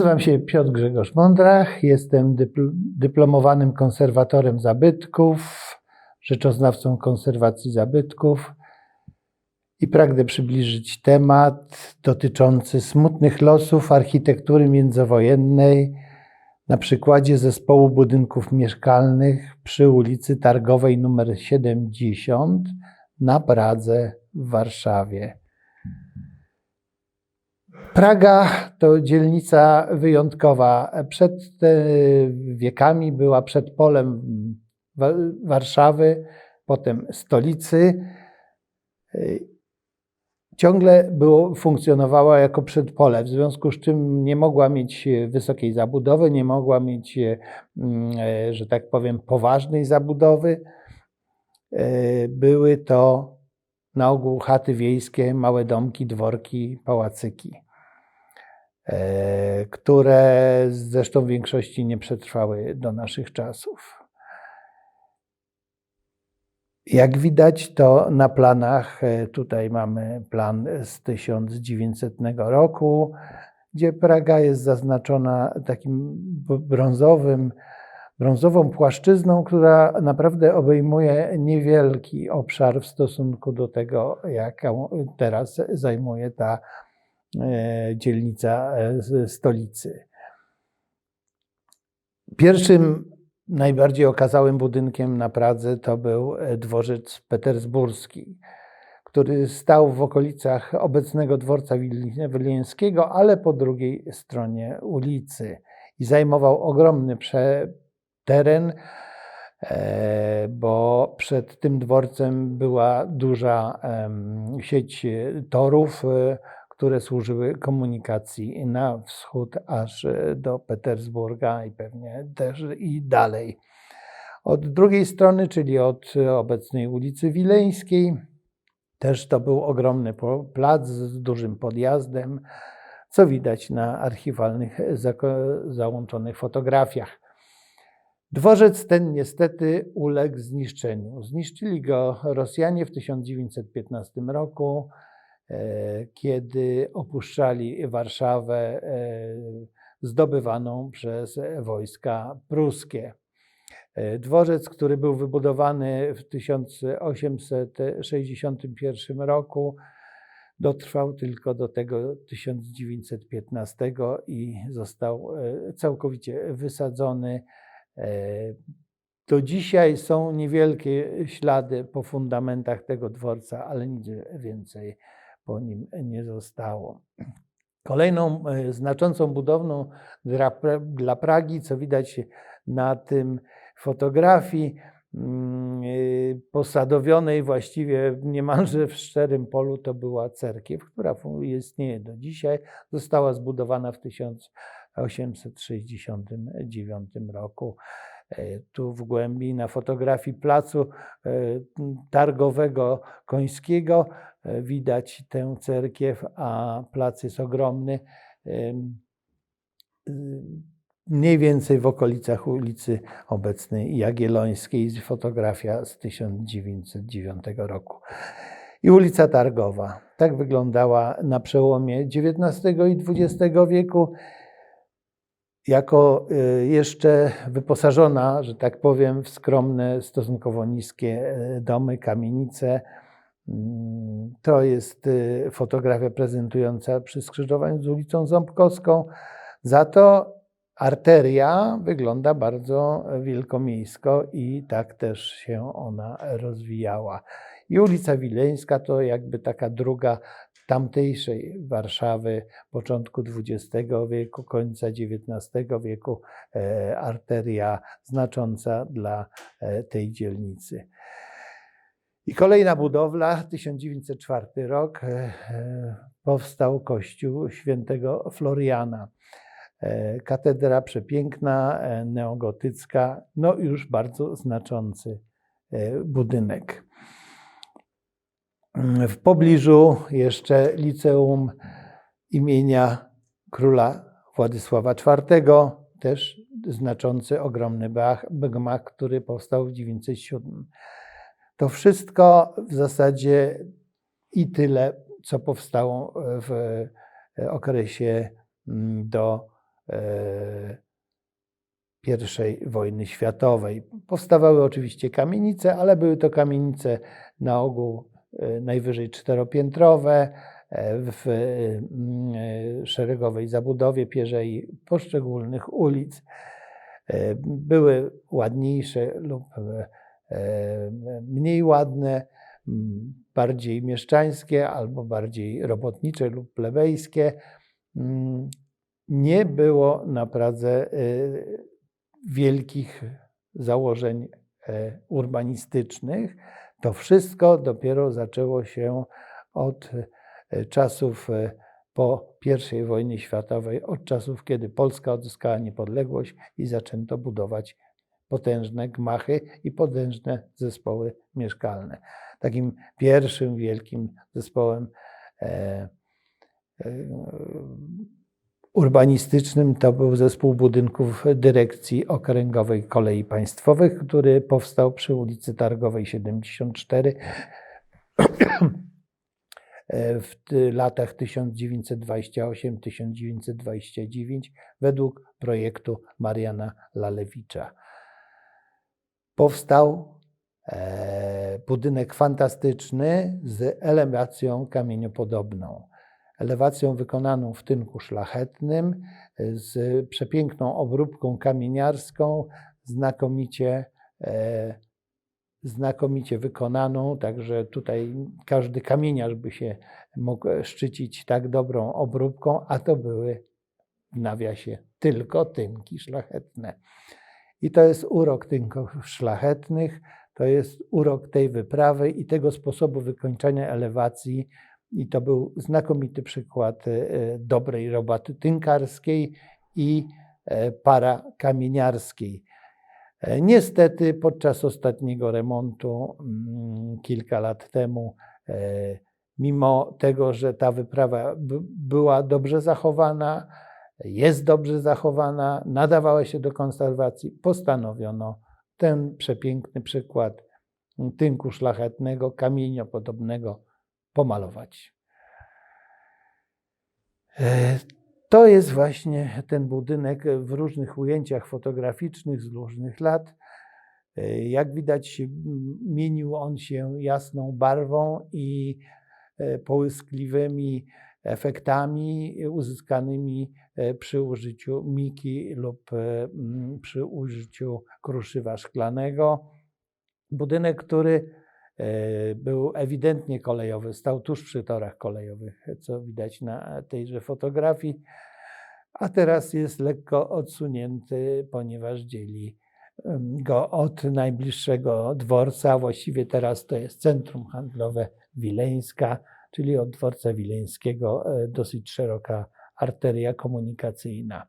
Nazywam się Piotr Grzegorz Mądrach, jestem dypl- dyplomowanym konserwatorem zabytków, rzeczoznawcą konserwacji zabytków i pragnę przybliżyć temat dotyczący smutnych losów architektury międzywojennej na przykładzie zespołu budynków mieszkalnych przy ulicy Targowej nr 70 na Pradze w Warszawie. Praga to dzielnica wyjątkowa. Przed e, wiekami była przedpolem Wa- Warszawy, potem stolicy. E, Ciągle było, funkcjonowała jako przedpole, w związku z czym nie mogła mieć wysokiej zabudowy, nie mogła mieć, e, mm, że tak powiem, poważnej zabudowy. Były to na ogół chaty wiejskie, małe domki, dworki, pałacyki, które zresztą w większości nie przetrwały do naszych czasów. Jak widać, to na planach, e, tutaj mamy plan z 1900 roku, gdzie Praga jest zaznaczona takim brązowym, brązową płaszczyzną, która naprawdę obejmuje niewielki obszar w stosunku do tego, jaką teraz zajmuje ta e, dzielnica e, stolicy. Pierwszym, najbardziej okazałym budynkiem na Pradze to był e, dworzec petersburski, który stał w okolicach obecnego dworca Wil- wileńskiego, ale po drugiej stronie ulicy i zajmował ogromny teren, e, bo przed tym dworcem była duża sieć e, torów, e, które służyły komunikacji na wschód aż e, do Petersburga i pewnie też i dalej. Od drugiej strony, czyli od obecnej ulicy Wileńskiej, też to był ogromny plac z dużym podjazdem, co widać na archiwalnych załączonych fotografiach. Dworzec ten niestety uległ zniszczeniu. Zniszczyli go Rosjanie w 1915 roku, kiedy opuszczali Warszawę e, zdobywaną przez wojska pruskie. E, Dworzec, który był wybudowany w 1861 roku, dotrwał tylko do tego 1915 i został e, całkowicie wysadzony. E, Do dzisiaj są niewielkie ślady po fundamentach tego dworca, ale nic więcej po nim nie zostało. Kolejną e, znaczącą budowną dla, Pra- dla Pragi, co widać na tym fotografii, mm, y, posadowionej właściwie niemalże w szczerym polu, to była cerkiew, która istnieje do dzisiaj. Została zbudowana w 1869 roku. E, Tu w głębi na fotografii placu e, targowego końskiego e, widać tę cerkiew, a plac jest ogromny. Mniej więcej w okolicach ulicy obecnej Jagiellońskiej, fotografia z 1909 roku. I ulica Targowa. Tak wyglądała na przełomie XIX i XX wieku jako y, jeszcze wyposażona, że tak powiem, w skromne, stosunkowo niskie y, domy, kamienice. Mm, To jest y, fotografia prezentująca przy skrzyżowaniu z ulicą Ząbkowską. Za to arteria wygląda bardzo wielkomiejsko i tak też się ona rozwijała. I ulica Wileńska to jakby taka druga tamtejszej Warszawy początku XX wieku, końca XIX wieku, e, arteria znacząca dla e, tej dzielnicy. I kolejna budowla, 1904 rok, e, powstał kościół świętego Floriana. Katedra przepiękna, neogotycka, no już bardzo znaczący budynek. W pobliżu jeszcze liceum imienia króla Władysława IV, też znaczący, ogromny gmach, który powstał w 1907. To wszystko w zasadzie i tyle, co powstało w okresie mm, do e, I wojny światowej. Powstawały oczywiście kamienice, ale były to kamienice na ogół e, najwyżej czteropiętrowe, e, w mm, szeregowej zabudowie pierzei poszczególnych ulic. Były ładniejsze lub mniej ładne, bardziej mieszczańskie albo bardziej robotnicze lub plebejskie. Mm, nie było na Pradze y, wielkich założeń e, urbanistycznych. To wszystko dopiero zaczęło się od e, czasów e, po I wojnie światowej, od czasów, kiedy Polska odzyskała niepodległość i zaczęto budować potężne gmachy i potężne zespoły mieszkalne. Takim pierwszym wielkim zespołem urbanistycznym to był zespół budynków Dyrekcji Okręgowej Kolei Państwowych, który powstał przy ulicy Targowej 74 w latach 1928-1929 według projektu Mariana Lalewicza. Powstał e, budynek fantastyczny z elewacją kamieniopodobną elewacją wykonaną w tynku szlachetnym, z przepiękną obróbką kamieniarską, znakomicie, e, znakomicie wykonaną, także tutaj każdy kamieniarz by się mógł szczycić tak dobrą obróbką, a to były w nawiasie tylko tynki szlachetne. I to jest urok tynków szlachetnych, to jest urok tej wyprawy i tego sposobu wykończenia elewacji, i to był znakomity przykład e, dobrej roboty tynkarskiej i e, para kamieniarskiej. E, niestety podczas ostatniego remontu mm, kilka lat temu, mimo tego, że ta wyprawa była dobrze zachowana, jest dobrze zachowana, nadawała się do konserwacji, postanowiono ten przepiękny przykład tynku szlachetnego, kamieniopodobnego pomalować. E, to jest właśnie ten budynek w różnych ujęciach fotograficznych z różnych lat. E, jak widać, mienił on się jasną barwą i e, połyskliwymi efektami uzyskanymi przy użyciu miki lub przy użyciu kruszywa szklanego. Budynek, który był ewidentnie kolejowy, stał tuż przy torach kolejowych, co widać na tejże fotografii, a teraz jest lekko odsunięty, ponieważ dzieli go od najbliższego dworca. Właściwie teraz to jest centrum handlowe Wileńska, czyli od dworca wileńskiego e, dosyć szeroka arteria komunikacyjna.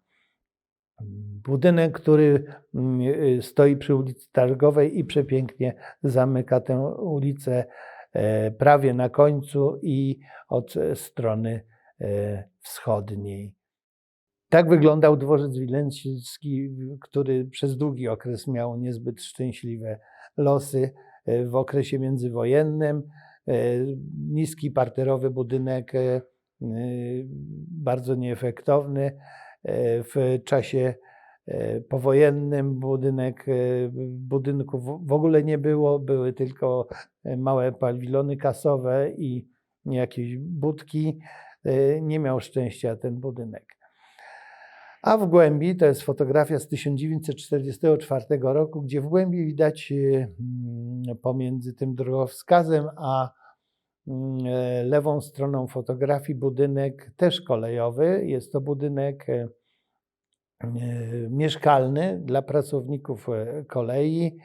Budynek, który mm, y, stoi przy ulicy Targowej i przepięknie zamyka tę ulicę e, prawie na końcu i od strony e, wschodniej. Tak wyglądał dworzec wileński, który przez długi okres miał niezbyt szczęśliwe losy. E, w okresie międzywojennym niski parterowy budynek, bardzo nieefektowny w czasie e, powojennym budynek, e, budynków w ogóle nie było, były tylko e, małe pawilony kasowe i jakieś budki. Nie miał szczęścia ten budynek. A w głębi, to jest fotografia z 1944 roku, gdzie w głębi widać pomiędzy tym drogowskazem a lewą stroną fotografii budynek też kolejowy. Jest to budynek e, e, mieszkalny dla pracowników kolei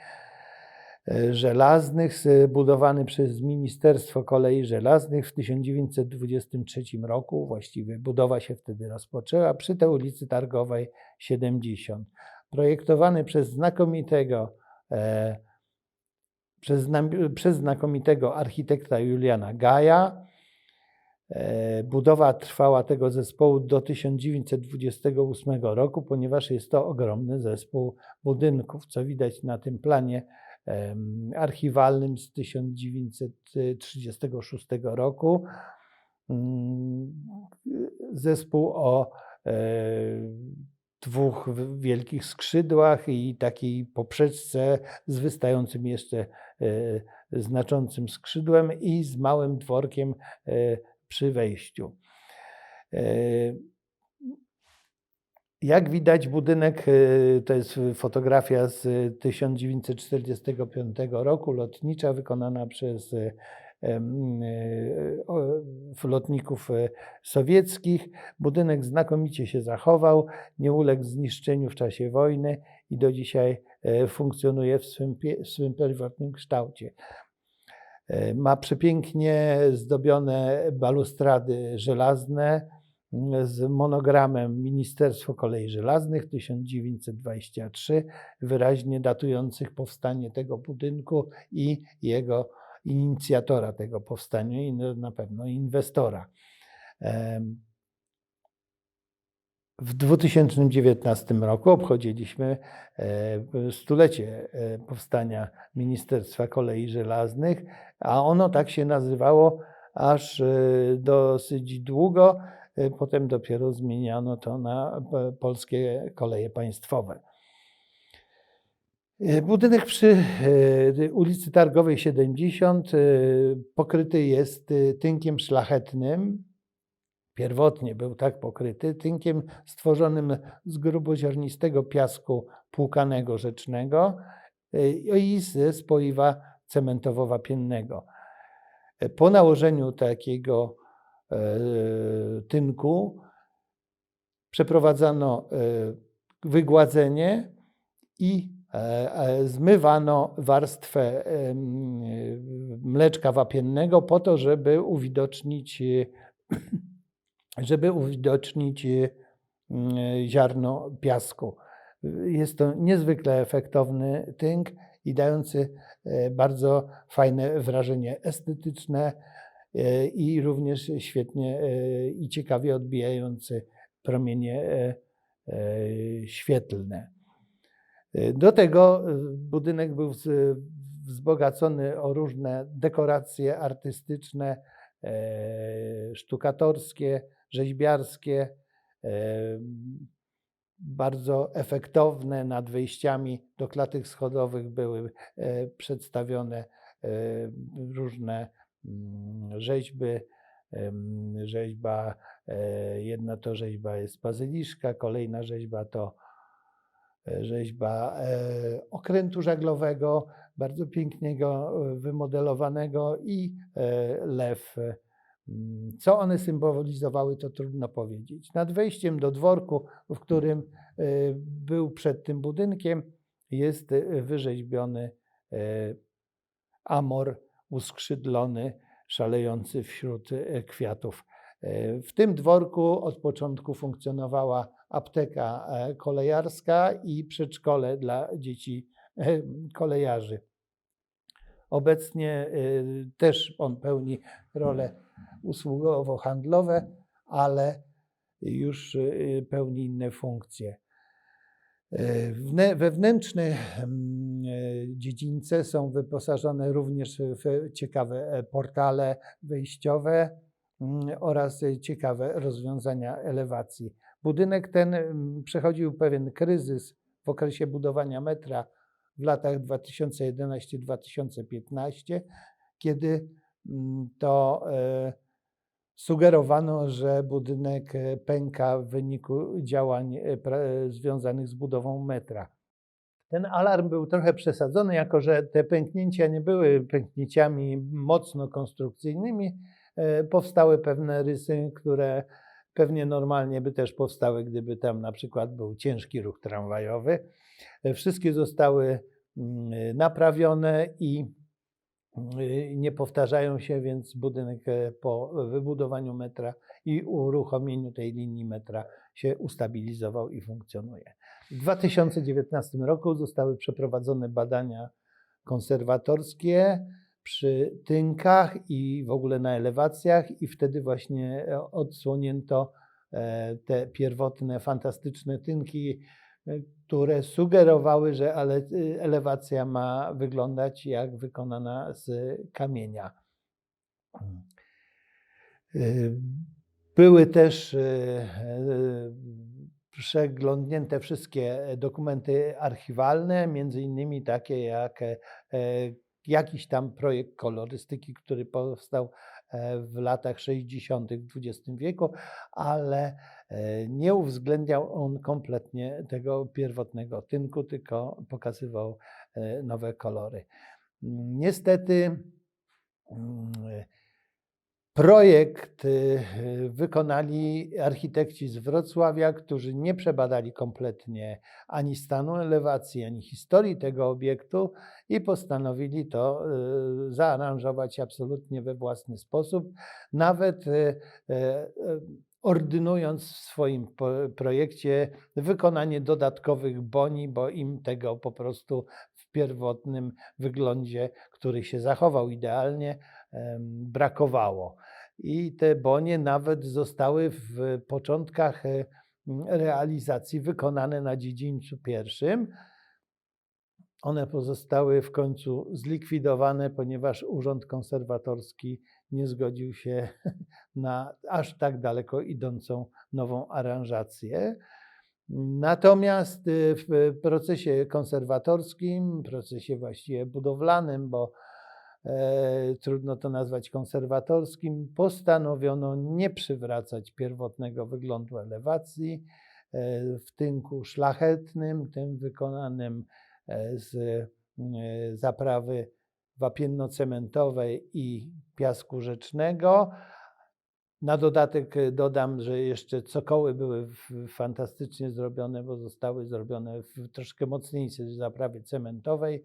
żelaznych, zbudowany przez Ministerstwo Kolei Żelaznych w 1923 roku. Właściwie budowa się wtedy rozpoczęła przy tej ulicy Targowej 70. Projektowany przez znakomitego przez, przez znakomitego architekta Juliana Gaja. E, budowa trwała tego zespołu do 1928 roku, ponieważ jest to ogromny zespół budynków, co widać na tym planie archiwalnym z 1936 roku. Mm, zespół o dwóch wielkich skrzydłach i takiej poprzeczce z wystającym jeszcze e, znaczącym skrzydłem i z małym dworkiem e, przy wejściu. E, Jak widać, budynek to jest fotografia z 1945 roku, lotnicza, wykonana przez lotników e, sowieckich. Budynek znakomicie się zachował, nie uległ zniszczeniu w czasie wojny i do dzisiaj e, funkcjonuje w swym, w swym pierwotnym kształcie. E, Ma przepięknie zdobione balustrady żelazne m, z monogramem Ministerstwo Kolei Żelaznych 1923, wyraźnie datujących powstanie tego budynku i jego inicjatora tego powstania i na pewno inwestora. W 2019 roku obchodziliśmy e, stulecie e, powstania Ministerstwa Kolei Żelaznych, a ono tak się nazywało aż e, dosyć długo. Potem dopiero zmieniano to na Polskie Koleje Państwowe. E, Budynek przy e, ulicy Targowej 70 e, pokryty jest tynkiem szlachetnym. Pierwotnie był tak pokryty tynkiem stworzonym z gruboziarnistego piasku płukanego rzecznego i ze spoiwa cementowo-wapiennego. Po nałożeniu takiego tynku przeprowadzano wygładzenie i zmywano warstwę e, mleczka wapiennego po to, żeby uwidocznić, e, żeby uwidocznić e, ziarno piasku. Jest to niezwykle efektowny tynk i dający e, bardzo fajne wrażenie estetyczne e, i również świetnie e, i ciekawie odbijający promienie e, e, świetlne. E, Do tego e, budynek był wz- wzbogacony o różne dekoracje artystyczne, e, sztukatorskie, rzeźbiarskie, bardzo efektowne. Nad wejściami do klatek schodowych były przedstawione różne mm, rzeźby. Rzeźba, jedna to rzeźba jest bazyliszka, kolejna rzeźba to rzeźba e, okrętu żaglowego, bardzo pięknego, e, wymodelowanego i e, lew. e, mm, Co one symbolizowały, to trudno powiedzieć. Nad wejściem do dworku, w którym e, był przed tym budynkiem, jest e, wyrzeźbiony e, amor uskrzydlony, szalejący wśród e, kwiatów. E, W tym dworku od początku funkcjonowała apteka e, kolejarska i przedszkole dla dzieci e, kolejarzy. Obecnie e, też on pełni role usługowo-handlowe, ale już pełni inne funkcje. Wewnętrzne mm, dziedzińce są wyposażone również w ciekawe portale wejściowe mm, oraz ciekawe rozwiązania elewacji. Budynek ten przechodził pewien kryzys w okresie budowania metra w latach 2011-2015, kiedy mm, to e, sugerowano, że budynek e, pęka w wyniku działań e, związanych z budową metra. Ten alarm był trochę przesadzony, jako że te pęknięcia nie były pęknięciami mocno konstrukcyjnymi. Powstały pewne rysy, które pewnie normalnie by też powstały, gdyby tam na przykład był ciężki ruch tramwajowy. E, Wszystkie zostały mm, naprawione i y, nie powtarzają się, więc budynek e, po wybudowaniu metra i uruchomieniu tej linii metra się ustabilizował i funkcjonuje. W 2019 roku zostały przeprowadzone badania konserwatorskie przy tynkach i w ogóle na elewacjach i wtedy właśnie e, odsłonięto e, te pierwotne, fantastyczne tynki, e, które sugerowały, że elewacja ma wyglądać jak wykonana z kamienia. Były też przeglądnięte wszystkie dokumenty archiwalne, między innymi takie jak jakiś tam projekt kolorystyki, który powstał e, w latach 60. w XX wieku, ale nie uwzględniał on kompletnie tego pierwotnego tynku, tylko pokazywał nowe kolory. Niestety mm, Projekt y, wykonali architekci z Wrocławia, którzy nie przebadali kompletnie ani stanu elewacji, ani historii tego obiektu i postanowili to y, zaaranżować absolutnie we własny sposób, nawet y, ordynując w swoim projekcie wykonanie dodatkowych boni, bo im tego po prostu w pierwotnym wyglądzie, który się zachował idealnie, brakowało. I te bonie nawet zostały w początkach e, realizacji wykonane na dziedzińcu pierwszym. One pozostały w końcu zlikwidowane, ponieważ Urząd Konserwatorski nie zgodził się na aż tak daleko idącą nową aranżację. Natomiast e, w procesie konserwatorskim, procesie właściwie budowlanym, bo trudno to nazwać konserwatorskim, postanowiono nie przywracać pierwotnego wyglądu elewacji e, w tynku szlachetnym, tym wykonanym e, z zaprawy wapienno-cementowej i piasku rzecznego. Na dodatek dodam, że jeszcze cokoły były fantastycznie zrobione, bo zostały zrobione w troszkę mocniejszej zaprawie cementowej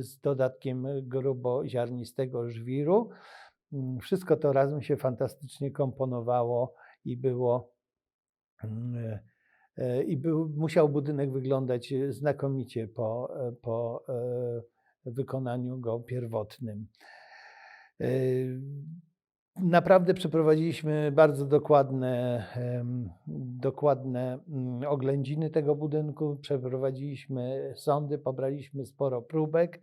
z dodatkiem gruboziarnistego żwiru. Mm, wszystko to razem się fantastycznie komponowało i było mm, e, i był, musiał budynek wyglądać znakomicie po, po e, wykonaniu go pierwotnym. Naprawdę przeprowadziliśmy bardzo dokładne, dokładne mm, oględziny tego budynku, przeprowadziliśmy sądy, pobraliśmy sporo próbek,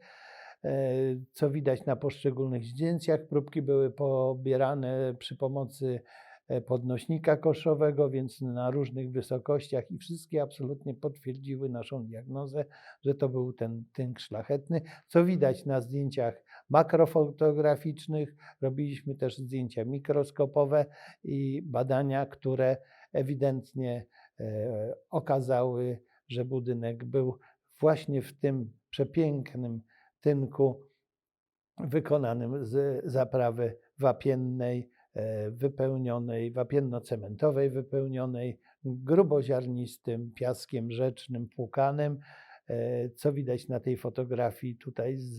e, co widać na poszczególnych zdjęciach. Próbki były pobierane przy pomocy E, podnośnika koszowego, więc na różnych wysokościach i wszystkie absolutnie potwierdziły naszą diagnozę, że to był ten tynk szlachetny, co widać na zdjęciach makrofotograficznych. Robiliśmy też zdjęcia mikroskopowe i badania, które ewidentnie e, okazały, że budynek był właśnie w tym przepięknym tynku wykonanym z zaprawy wapiennej, E, wypełnionej, wapienno-cementowej wypełnionej gruboziarnistym piaskiem rzecznym, płukanym, co widać na tej fotografii tutaj z,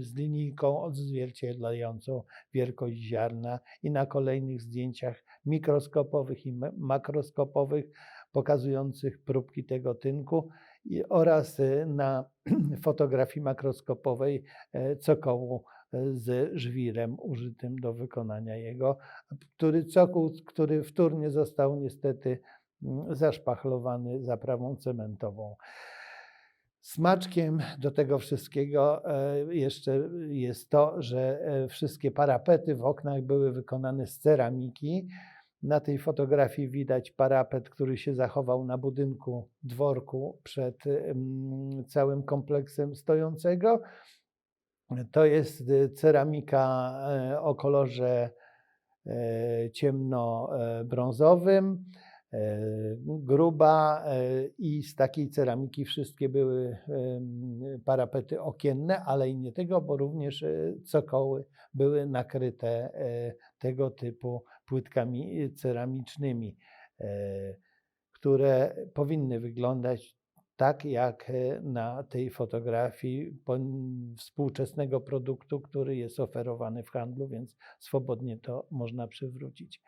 z linijką odzwierciedlającą wielkość ziarna i na kolejnych zdjęciach mikroskopowych i makroskopowych pokazujących próbki tego tynku oraz e, na fotografii makroskopowej cokołu z żwirem użytym do wykonania jego, który cokół, który wtórnie został niestety mm, zaszpachlowany zaprawą cementową. Smaczkiem do tego wszystkiego e, jeszcze jest to, że e, wszystkie parapety w oknach były wykonane z ceramiki. Na tej fotografii widać parapet, który się zachował na budynku dworku przed mm, całym kompleksem stojącego. To jest y, ceramika e, o kolorze e, ciemno-brązowym, e, gruba i z takiej ceramiki wszystkie były parapety okienne, ale i nie tego, bo również cokoły były nakryte tego typu płytkami ceramicznymi, które powinny wyglądać tak jak e, na tej fotografii współczesnego produktu, który jest oferowany w handlu, więc swobodnie to można przywrócić.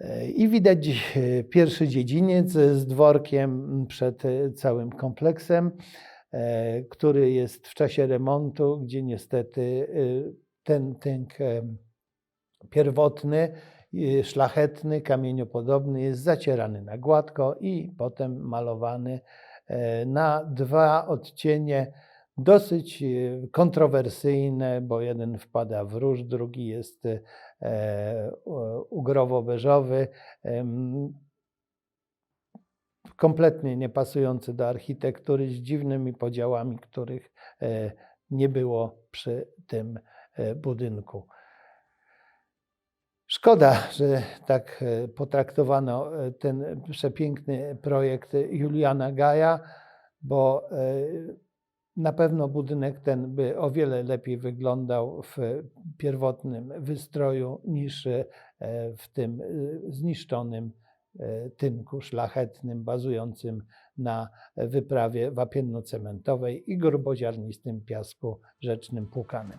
E, I widać e, pierwszy dziedziniec z dworkiem przed całym kompleksem, który jest w czasie remontu, gdzie niestety ten tynk pierwotny szlachetny, kamieniopodobny, jest zacierany na gładko i potem malowany e, na dwa odcienie dosyć e, kontrowersyjne, bo jeden wpada w róż, drugi jest e, ugrowo-beżowy. kompletnie niepasujący do architektury, z dziwnymi podziałami, których e, nie było przy tym e, budynku. Szkoda, że tak e, potraktowano e, ten przepiękny projekt Juliana Gaja, bo e, na pewno budynek ten by o wiele lepiej wyglądał w pierwotnym wystroju niż e, w tym e, zniszczonym e, tynku szlachetnym, bazującym na wyprawie wapienno-cementowej i gruboziarnistym piasku rzecznym płukanym.